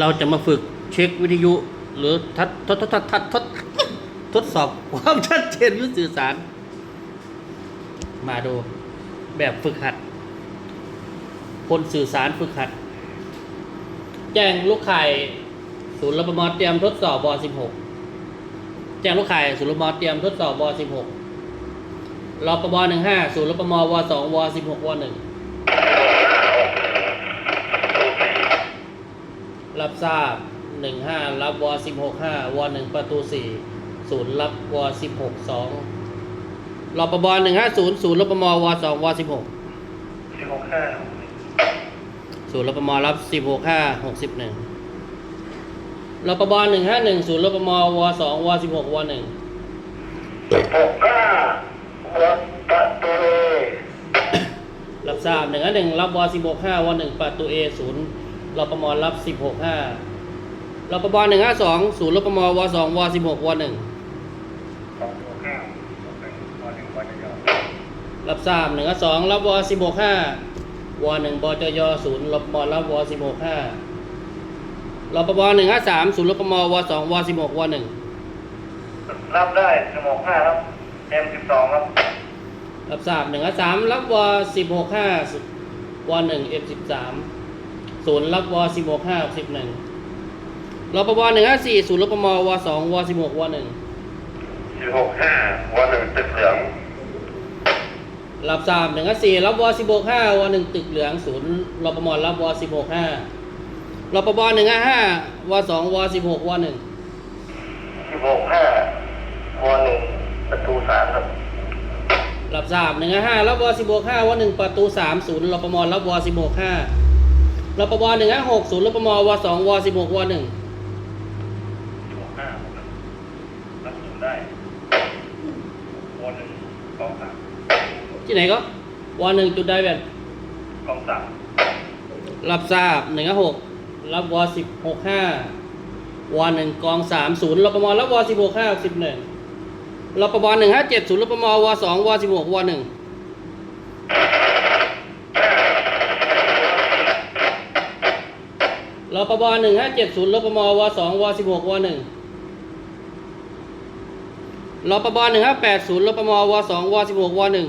เราจะมาฝึกเช็ควิทยุ หรือทัดทดทดทดทดทดทดสอบความชัดเจนวิทยุสื่อสาร มาดูแบบฝึกหัด คนสื่อสารฝึกหัด แจ้งลูกไข่ศูนย์รปมเตรียมทดสอบบอ16 แจ้งลูกไข่ศูนย์รปมเตรียมทดสอบบอ16รปม15ศูนย์รปมว2ว16ว1 รับทราบ 15 รับว16 5ว1ประตู4ศูนย์รับว16 2รปม150ศูนย์รปมว2ว16 สิบหกห้าศูนย์รปมรับสิบหกห้าหกสิบหนึ่งรปบหนึ่งห้าหนึ่งศูนย์รปมวสองวสิบหกวหนึ่งสิบหกห้าวัดประตูรับทราบหนึ่งห้าหนึ่งรับวสิบหกห้าวหนึ่งประตูเอศูนย์ รปมรับสิบหกห้ารปบหนึ่งห้าสองศูนย์รปมวสองวสิบหกวหนึ่งสองสิบหกห้าวันหนึ่งวันหนึ่งวันเดียวรับทราบหนึ่งห้าสองรับวสิบหกห้าวหนึ่งบจยศูนย์รปมรับวสิบหกห้ารปบหนึ่งห้าสามศูนย์รปมวสองวสิบหกวหนึ่งรับได้สิบหกห้าครับเอ็มสิบสองครับรับทราบหนึ่งสามรับวสิบหกห้าวหนึ่งเอฟสิบสาม ศูนย์รับวสิบหกห้าสิบหนึ่งรปวหนึ่งห้าสี่ศูนย์รปมวสองวสิบหกวหนึ่งสิบหกห้าวันหนึ่งตึกเหลืองรับทราบหนึ่งสี่รับวสิบหกห้าวหนึ่งตึกเหลืองศูนย์รปมรับวสิบหกห้ารปวหนึ่งห้าห้าวสองวสิบหกวหนึ่งสิบหกห้าวันหนึ่งประตูสามครับรับทราบหนึ่งห้ารับวสิบหกห้าวหนึ่งประตูสามศูนย์รปมรับวสิบหกห้า รปวหนึ่งห้าหกศูนย์รปมวสองวสิบหกวหนึ่งสิบหกห้ารับศูนย์ได้วันหนึ่งกองสามที่ไหนก็วหนึ่งจุดได้แบบกองสามรับทราบหนึ่งหกรับวสิบหกห้าวหนึ่งกองสามศูนย์รปมรับวสิบหกห้าสิบหนึ่งรปมหนึ่งห้าเจ็ดศูนย์รปมวสองวสิบหกวหนึ่ง ปมหนึ่งห้าเจ็ดศูนย์รปมวสองวสิบหกวหนึ่งรปมหนึ่งห้าแปดศูนย์รปมวสองวสิบหกวหนึ่ง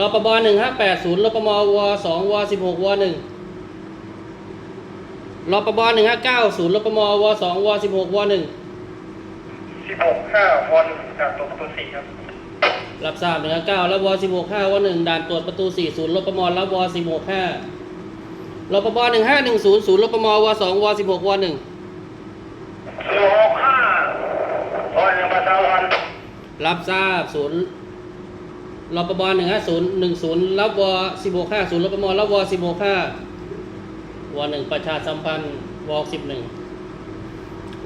รปบหนึ่งห้าแปดศูนย์รปมวสองวสิบหกวหนึ่งรปบหนึ่งห้าเก้าศูนย์รปมวสองวสิบหกวหนึ่งสิบหกห้าวันหนึ่งจากตัวประตูสี่ครับ รับทราบหนึ่งห้าเก้ารับวสิบหกห้าวหนึ่งด่านตรวจประตูสี่ศูนย์รปมรับวสิบหกห้า รปบหนึ่งห้าหนึ่งศูนย์ศูนย์รปมวสองวสิบหกวหนึ่งสิบหกห้าวันหนึ่งประชาวันรับทราบศูนย์รปบหนึ่งห้าศูนย์หนึ่งศูนย์รับวสิบหกห้าศูนย์รปมรับวสิบหกห้าวหนึ่งประชาสัมพันธ์วสิบหนึ่ง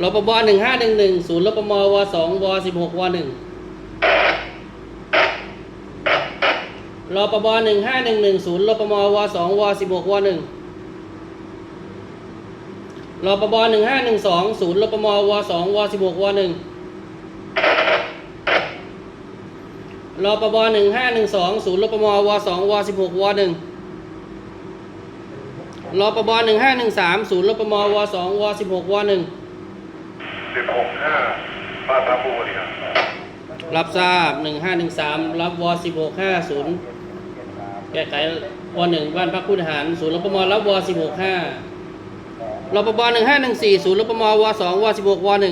รปบหนึ่งห้าหนึ่งหนึ่งศูนย์รปมวสองวสิบหกวหนึ่งรปบหนึ่งห้าหนึ่งหนึ่งศูนย์รปมวสองวสิบหกวหนึ่ง รปบหนึ่งห้าหนึ่งสองศูนย์รปมวสองวสิบหกวหนึ่งรปบหนึ่งห้าหนึ่งสองศูนย์รปมวสองวสิบหกวหนึ่งรปบหนึ่งห้าหนึ่งสามศูนย์รปมวสองวสิบหกวหนึ่งสิบหกห้าบ้านพระบูนี่ครับรับทราบ1513รับว1650แก้ไขว1บ้านพักผู้ทหารศูนย์รปมรับว165 รปบ1514ศูนย์รปมว2ว16ว1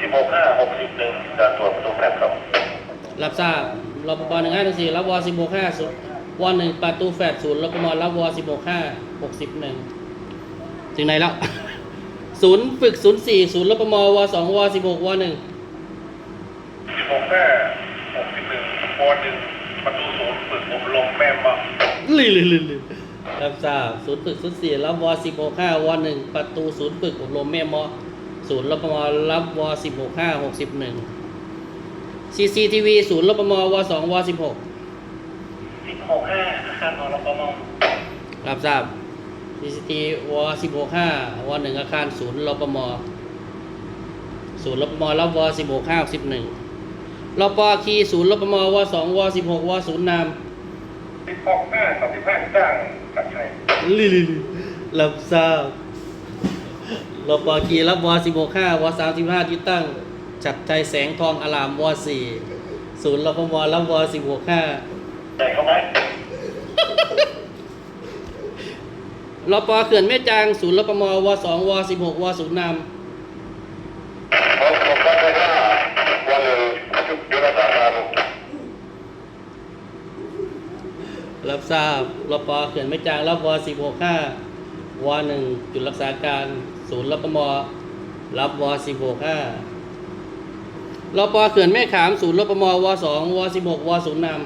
สิบหกห้าหกสิบหนึ่งจากตัวประตูแปดครับรับทราบรปบ1514รับว1650ศูนย์ว1ประตูแฟดศูนย์รปมรับว165 61ถึงไหนแล้วศูนย์ฝึก04ศูนย์รปมว2ว16ว1สิบหกห้าหกสิบหนึ่งวันหนึ่งประตูศูนย์ฝึกอบรมแม่มาลิลิลิลิ รับทราบศูนย์ฝึกศูนย์สี่รับวสิบหกห้าวหนึ่งประตูศูนย์ฝึกอบรมแม่มอศูนย์รปมรับวสิบหกห้าหกสิบหนึ่งซีซีทีวีศูนย์รปมวสองวสิบหกสิบหกห้าอาคารของรปมรับทราบซีซีทีวสิบหกห้าวหนึ่งอาคารศูนย์รปมศูนย์รปมรับวสิบหกห้าสิบหนึ่งรปคีศูนย์รปมวสองวสิบหกวศูนย์นามสิบหกห้าสามสิบห้าที่ตั้ง จัดชัยลิลิลิรับทราบรปกีรับวสิบหกห้าวสามสิบห้าที่ตั้งจัดใจแสงทองอลามวสี่ศูนย์รปมรับวสิบหกห้าใส่เข้าไหมรปเขื่อนแม่จางศูนย์รปมวสองวสิบหกวศูนย์นผ ทราบรปเขื่อนแม่จางรับวสิบหกห้าวหนึ่งจุดรักษาการศูนย์รปมรับวสิบหกห้ารปเขื่อนแม่ขามศูนย์รปมวสองวสิบหกวศูนย์นำ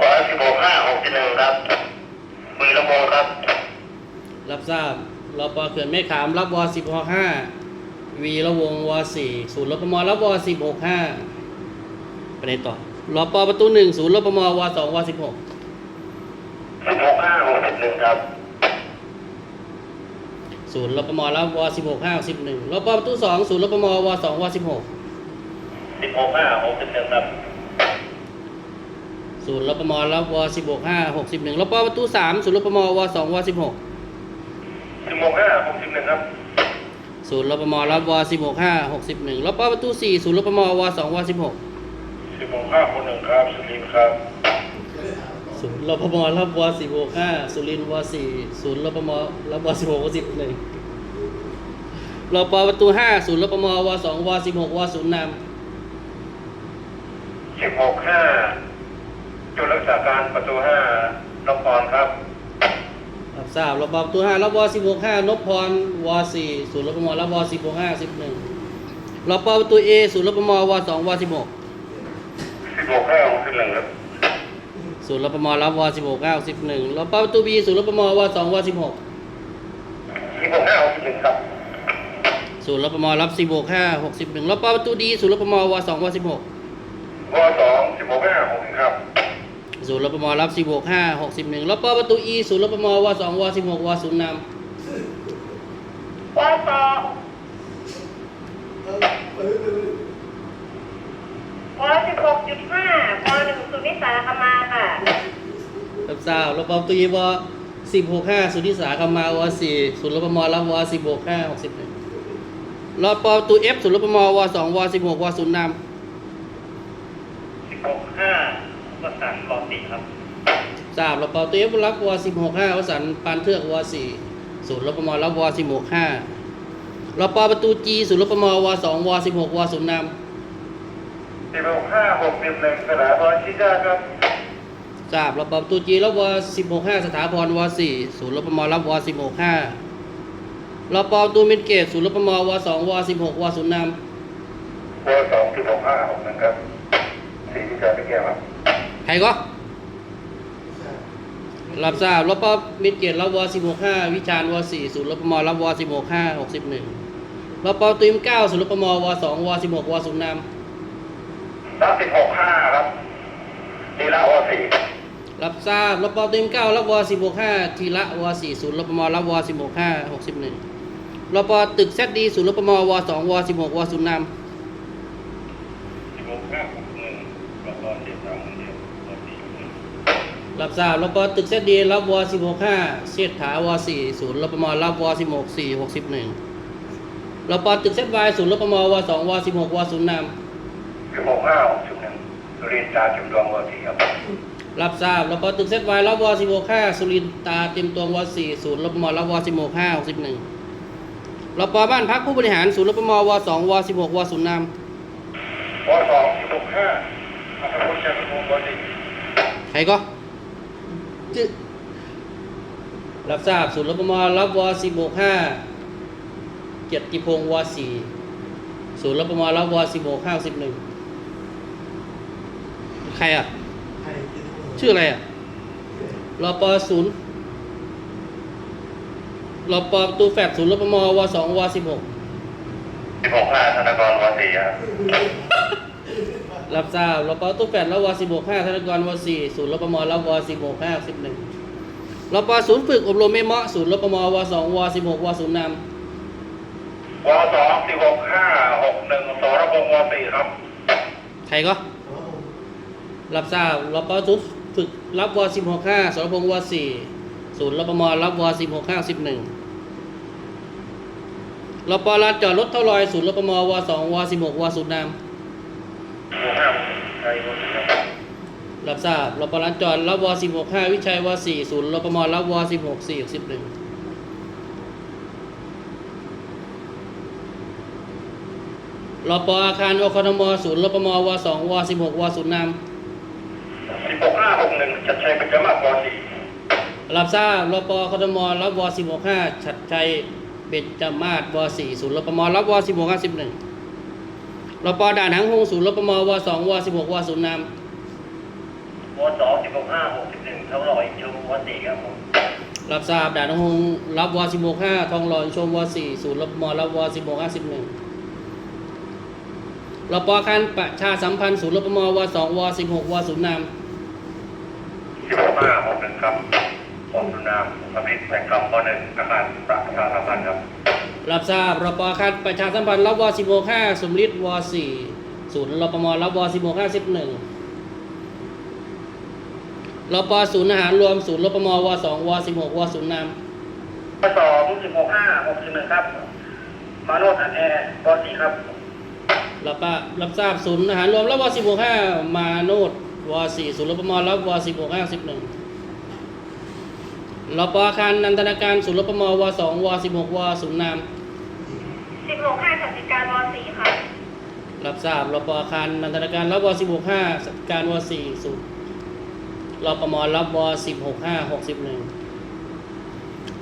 ร้อยสิบหกห้าหกสิบหนึ่งครับมือละโมงครับ รับทราบรปเขื่อนแม่ขามรับวสิบหกห้าวีระวงวสี่ศูนย์รปมรับวสิบหกห้าไปไหนต่อ รปประตูหนึ่งศูนย์รปมวสองวสิบหกสิบหกห้าหกสิบหนึ่งครับศูนย์รปมรับวสิบหกห้าสิบหนึ่งรปประตูสองศูนย์รปมวสองวสิบหกสิบหกห้าหกสิบหนึ่งครับศูนย์รปมรับวสิบหกห้าหกสิบหนึ่งรปประตูสามศูนย์รปมวสองวสิบหกสิบหกห้าหกสิบหนึ่งครับศูนย์รปมรับวสิบหกห้าหกสิบหนึ่งรปประตูสี่ศูนย์รปมวสองวสิบหก สิบหกห้าคนหนึ่งครับสุรินทร์ครับ ศูนย์รปมรับวสิบหกห้าสุรินทร์วสี่ศูนย์รปมรับวสิบหกวสิบหนึ่งรปประตูห้าศูนย์รปมวสองวสิบหกวศูนย์นสิบหกห้าจุดรักษาการประตูห้านครครับำรับทราบรปประตูห้ารับวสิบหกห้านพพรวสี่ศูนย์รปมรับวสิบหกห้าสิบหนึ่งรปประตูเอศูนย์รปมวสองวสิบหกสิ บหกห้าหกสิบหนึ่งครับศูนย์รปมรับวสิบหกเก้าสิบหนึ่งรปประตูบีศูนย์รปมวสองวสิบหกสิบหกห้าหกสิบหนึ่งครับศูนย์รปมรับสิบหกห้าหกสิบหนึ่งรปประตูดีศูนย์รปมวสองวสิบหกวสองสิบหกห้าหกหนึ่งครับศูนย์รปมรับสิบหกห้าหกสิบหนึ่งรปประตูอีศูนย์รปมวสองวสิบหกวศูนย์นวส วสิบหกจุดห้าปหนึ่งสุนิสาคมาค่ะำรับทราบรปประตูอีวสิบหกห้าสุนิสาคมาวสี่ศูนย์รปมรับวสิบหกห้าหกสิบหนึ่งรปประตูเอฟศูนย์รปมวสองวสิบหกวศูนย์นสิบหกห้าประสานรอสี่ครับำทราบรปประตูเอฟรับวสิบหกห้าวสันต์ปานเทือกวสี่ศูนย์รปมรับวสิบหกห้ารปประตูจีศูนย์รปมวสองวสิบหกวศูนย์นำ สิบหกห้าหกสิบหนึ่งสถาบันชิดาครับทราบรับปตูจีรับวสิบหกห้าสถาพรวสี่ศูนย์รปมรับวสิบหกห้ารับปตูมินเกตศูนย์รปมวสองวสิบหกวศูนย์นวสองสิบหกห้าหกหนึ่งครับสี่ที่จอดไม่แก้วครับำใครก็รับทราบรับปมินเกตรับวสิบหกห้าวิชาญวสี่ศูนย์รปมรับวสิบหกห้าหกสิบหนึ่งรับปตูมเก้าศูนย์รปมวสองวสิบหกวศูนย์นสามสิบหกห้าครับนีละวสี่ำรับทราบรับปตูมเก้ารับวสิบหกห้าทีละวสี่ศูนย์รปมรับวสิบหกห้าหกสิบหนึ่งรับปตึกแซดดีศูนย์รปมวสองวสิบหกวศูนย์นำสิบหกห้าหกหนึ่งแล้วก็เจ็ดสามเดียววสี่หนึ่งรับทราบรับปตึกเซตดีรับวสิบหกห้าเศรษฐาวสี่ศูนย์รับประมรับวสิบหกสี่หกสิบหนึ่งรับปตึกเซตวศูนย์รับประมวสองวสิบหกวศูนย์นสิ บหกห้าหกสิบหนึ่งสุรินทร์ตาจุดดวงวสี่ครับำรับทราบรับปตึกเซตวรับวสิบหกห้าสุรินทร์ตาเต็มตัววสี่ศูนย์รับประมรับวสิบหกห้าหกสิบหนึ่งรับปบ้านพักผู้บริหารศูนย์รับประมวสองวสิบหกวศูนย์นวสองสิบหกห้าอัตพุทธจันทร์วสี่ำใครก็จึ๊รับทราบศูนย์รับประมรับวสิบหกห้าเกียรติพงศ์วสี่ศูนย์รับประมรับวสิบหกห้าสิบหนึ่ง ใครอะ ชื่ออะไรอะรอปศูนย์รอปประตูแฟดศูนย์รปมวสองวสิบหกสิบหกห้าธนากรวสี่ครับรับทราบรอปประตูแฟดแล้ววสิบหกห้าธนกรวสี่ศูนย์รปมแล้ววสิบหกห้าสิบหนึ่งรอปศูนย์ฝึกอบรมไม่เหมาะศูนย์รปมวสองวสิบหกวศูนย์นวสองสิบหกห้าหกหนึ่งสรพงศ์วสี่ครับำใครก็ รับทราบรปศูนย์ฝึกรับวสิบหกห้าสรพงษ์วสี่ศูนย์รปมรับวสิบหกห้าสิบหนึ่งรปลานจอดรถเท่าลอยศูนย์รปมวสองวสิบหกวศูนย์นามหมู่ห้าไทรับรับทราบรปลานจอดรับวสิบหกห้าวิชัยวสี่ศูนย์รปมรับวสิบหกสี่สิบหนึ่งรปอาคารอคทมศูนย์รปมวสองวสิบหกวศูนย์นาม สิบหกห้าหกห นึ่งชัดชัยปัจจมาปสี่รับทราบรปคทมรับวสิบหกห้าชัดชัยเบญจมาศวสี่ศูนย์รปมรับวสิบหกห้าสิบหนึ่งรปด่านหางหงศูนย์รปมวสองวสิบหกวศูนย์นามวสองสิบหกห้าหกสิบหนึ่งเท่าไหร่ชูวสี่ครับผมรับทราบด่านหางหงรับวสิบหกห้าทองหล่อชมวสี่ศูนย์รปมรับวสิบหกห้าสิบหนึ่งรปการประชาสัมพันธ์ศูนย์รปมวสองวสิบหกวศูนย์นามสิบ หกห้าหกหนึ่งครับผมสุนามสมิทแห่งคำข้อหนึ่งอาคารประชาสัมพันธ์ครับ รับทราบรปการประชาสัมพันธ์รับวสิบหกห้าสมฤทธิ์วสี่ศูนย์รปมรับวสิบหกห้าสิบหนึ่งรปศูนย์อาหารรวมศูนย์รปมวสองวสิบหกวศูนย์นามวสองสิบหกห้าหกสิบหนึ่งครับ มาโนดอันแอร์วสี่ครับรับปะรับทราบศูนย์อาหารรวมรับวสิบหกห้ามาโนดวสี่ศูนย์รปมรับวสิบหกห้าสิบหนึ่ง รปอาคารนันทนาการศูนย์รปมวสองวสิบหกวศูนย์นามสิบหกห้าสันติการวสี่ค่ะรับทราบรปอาคารนันทนาการรับวสิบหกห้าการวสี่ศูนย์รปมรับวสิบหกห้าหกสิบหนึ่ง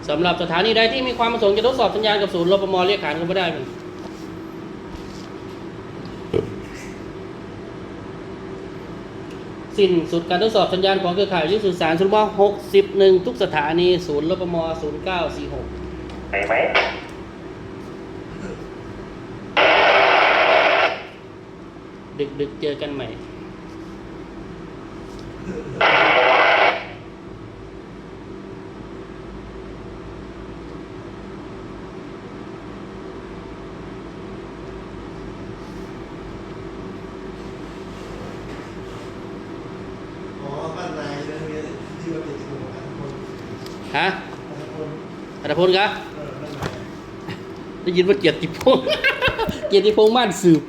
สำหรับสถานีใดที่มีความประสงค์จะทดสอบสัญญาณกับศูนย์รปมเรียกขานกันไม่ได้เหมือน สิ้นสุดการทดสอบสัญญาณของเครือข่ายวิทยุสื่อสารศูนย์บหกสิบหนึ่งทุกสถานีศูนย์รปมศูนย์เก้าสี่หกไหนไหมดึกดึกๆเจอกันใหม่ อ๋อบ้านนายนะมีที่ว่าเป็นจังหวัดอันพล ฮะอัตพลครับเออบ้านนายได้ยินว่าเกียรติพงษ์ เกียรติพงษ์ม่านสืบ